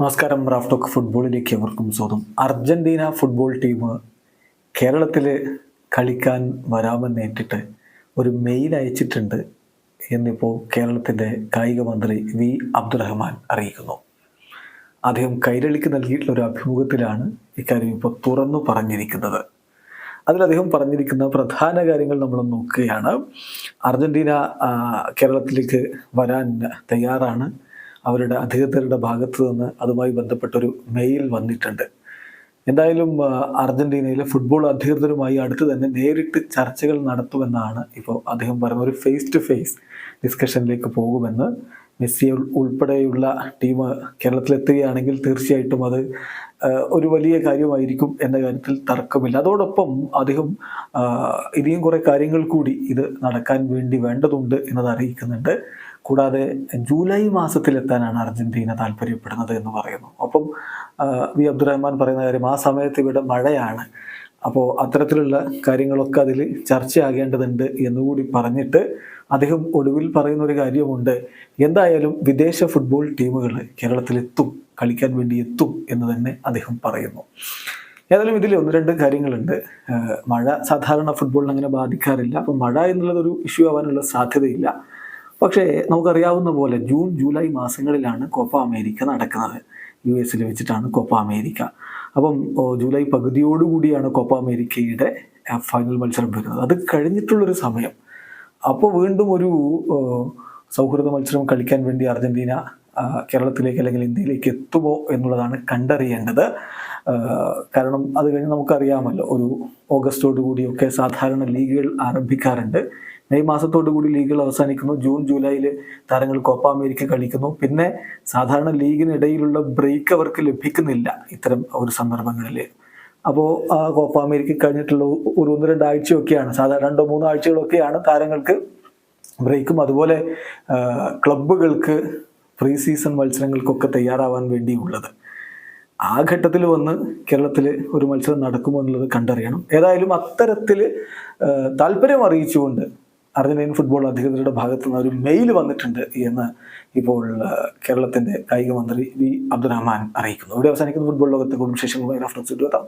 നമസ്കാരം റാഫ്റ്റോക്ക് ഫുട്ബോളിലേക്ക് അവർക്കും സ്വാഗതം. അർജന്റീന ഫുട്ബോൾ ടീം കേരളത്തിൽ കളിക്കാൻ വരാമെന്നേറ്റിട്ട് ഒരു മെയിൽ അയച്ചിട്ടുണ്ട് എന്നിപ്പോൾ കേരളത്തിന്റെ കായിക മന്ത്രി വി. അബ്ദുറഹ്മാൻ അറിയിക്കുന്നു. അദ്ദേഹം കൈരളിക്ക് നൽകിയിട്ടുള്ള ഒരു അഭിമുഖത്തിലാണ് ഇക്കാര്യം ഇപ്പോൾ തുറന്നു പറഞ്ഞിരിക്കുന്നത്. അതിൽ അദ്ദേഹം പറഞ്ഞിരിക്കുന്ന പ്രധാന കാര്യങ്ങൾ നമ്മൾ നോക്കുകയാണ്. അർജന്റീന കേരളത്തിലേക്ക് വരാൻ തയ്യാറാണ്. അവരുടെ അധികൃതരുടെ ഭാഗത്തു നിന്ന് അതുമായി ബന്ധപ്പെട്ടൊരു മെയിൽ വന്നിട്ടുണ്ട്. എന്തായാലും അർജന്റീനയിലെ ഫുട്ബോൾ അധികൃതരുമായി അടുത്ത് തന്നെ നേരിട്ട് ചർച്ചകൾ നടത്തുമെന്നാണ് ഇപ്പോൾ അദ്ദേഹം പറഞ്ഞ ഒരു ഫേസ് ടു ഫേസ് ഡിസ്കഷനിലേക്ക് പോകുമെന്ന് മെസ്സി ഉൾപ്പെടെയുള്ള ടീം കേരളത്തിലെത്തുകയാണെങ്കിൽ തീർച്ചയായിട്ടും അത് ഒരു വലിയ കാര്യമായിരിക്കും എന്ന കാര്യത്തിൽ തർക്കമില്ല. അതോടൊപ്പം അദ്ദേഹം ഇനിയും കുറേ കാര്യങ്ങൾ കൂടി ഇത് നടക്കാൻ വേണ്ടി വേണ്ടതുണ്ട് എന്നത് അറിയിക്കുന്നുണ്ട് കൂടാതെ ജൂലൈ മാസത്തിലെത്താനാണ് അർജന്റീന താല്പര്യപ്പെടുന്നത് എന്ന് പറയുന്നു. അപ്പം വി അബ്ദുറഹ്മാൻ പറയുന്ന കാര്യം ആ സമയത്ത് ഇവിടെ മഴയാണ്. അപ്പോൾ അത്തരത്തിലുള്ള കാര്യങ്ങളൊക്കെ അതിൽ ചർച്ചയാകേണ്ടതുണ്ട് എന്നുകൂടി പറഞ്ഞിട്ട് അദ്ദേഹം ഒടുവിൽ പറയുന്ന ഒരു കാര്യമുണ്ട് എന്തായാലും വിദേശ ഫുട്ബോൾ ടീമുകൾ കേരളത്തിലെത്തും കളിക്കാൻ വേണ്ടി എത്തും എന്ന് തന്നെ അദ്ദേഹം പറയുന്നു. ഏതായാലും ഇതിൽ ഒന്ന് രണ്ട് കാര്യങ്ങളുണ്ട്. മഴ സാധാരണ ഫുട്ബോളിനെ അങ്ങനെ ബാധിക്കാറില്ല. അപ്പം മഴ എന്നുള്ളതൊരു ഇഷ്യൂ ആവാനുള്ള സാധ്യതയില്ല. പക്ഷേ നമുക്കറിയാവുന്ന പോലെ ജൂൺ ജൂലൈ മാസങ്ങളിലാണ് കോപ്പ അമേരിക്ക നടക്കുന്നത്. യു എസിൽ വെച്ചിട്ടാണ് കോപ്പ അമേരിക്ക. അപ്പം ജൂലൈ പകുതിയോടുകൂടിയാണ് കോപ്പ അമേരിക്കയുടെ ഫൈനൽ മത്സരം വരുന്നത്. അത് കഴിഞ്ഞിട്ടുള്ളൊരു സമയം. അപ്പോൾ വീണ്ടും ഒരു സൗഹൃദ മത്സരം കളിക്കാൻ വേണ്ടി അർജന്റീന ആ, കേരളത്തിലേക്ക് അല്ലെങ്കിൽ ഇന്ത്യയിലേക്ക് എത്തുമോ എന്നുള്ളതാണ് കണ്ടറിയേണ്ടത്. കാരണം അത് കഴിഞ്ഞ് നമുക്കറിയാമല്ലോ ഒരു ഓഗസ്റ്റോടു കൂടിയൊക്കെ സാധാരണ ലീഗുകൾ ആരംഭിക്കാറുണ്ട്. മെയ് മാസത്തോടു കൂടി ലീഗുകൾ അവസാനിക്കുന്നു. ജൂൺ ജൂലൈയിൽ താരങ്ങൾ കോപ്പ അമേരിക്ക കളിക്കുന്നു. പിന്നെ സാധാരണ ലീഗിനിടയിലുള്ള ബ്രേക്ക് അവർക്ക് ലഭിക്കുന്നില്ല ഇത്തരം ഒരു സന്ദർഭങ്ങളിൽ അപ്പോൾ ആ കോപ്പ അമേരിക്ക കഴിഞ്ഞിട്ടുള്ള ഒരു ഒന്ന് രണ്ടാഴ്ചയൊക്കെയാണ് സാധാരണ രണ്ടോ മൂന്നോ ആഴ്ചകളൊക്കെയാണ് താരങ്ങൾക്ക് ബ്രേക്കും. അതുപോലെ ക്ലബുകൾക്ക് പ്രീ സീസൺ മത്സരങ്ങൾക്കൊക്കെ തയ്യാറാവാൻ വേണ്ടിയുള്ളത്. ആ ഘട്ടത്തിൽ വന്ന് കേരളത്തിൽ ഒരു മത്സരം നടക്കുമോ എന്നുള്ളത് കണ്ടറിയണം. ഏതായാലും അത്തരത്തിൽ താല്പര്യം അറിയിച്ചുകൊണ്ട് അർജന്റീൻ ഫുട്ബോൾ അധികൃതരുടെ ഭാഗത്തു നിന്ന് ഒരു മെയിൽ വന്നിട്ടുണ്ട് എന്ന് ഇപ്പോൾ കേരളത്തിന്റെ കായിക മന്ത്രി വി അബ്ദുറഹ്മാൻ അറിയിക്കുന്നു. ഇവിടെ അവസാനിക്കുന്ന ഫുട്ബോൾ ലോകത്തെ കുടുംബ വിശേഷങ്ങളുമായി റഫറൻസ് എത്താം.